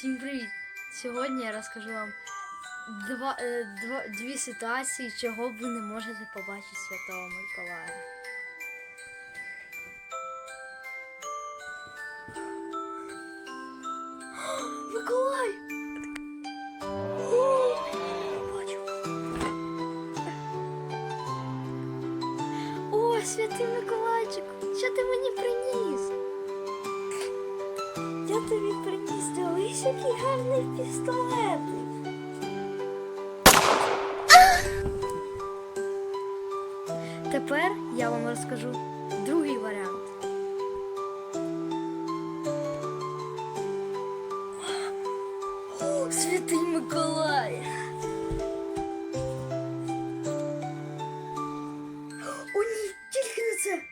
Всім привіт! Сьогодні я розкажу вам два, е, два, дві ситуації, чого ви не можете побачити Святого Миколая. Миколай! О. Святий Миколайчик, що ти мені приніс? Я тобі приніс дивись, який гарний пістолетик. Тепер я вам розкажу другий варіант. О, святий Миколай! О, ні, тільки не це!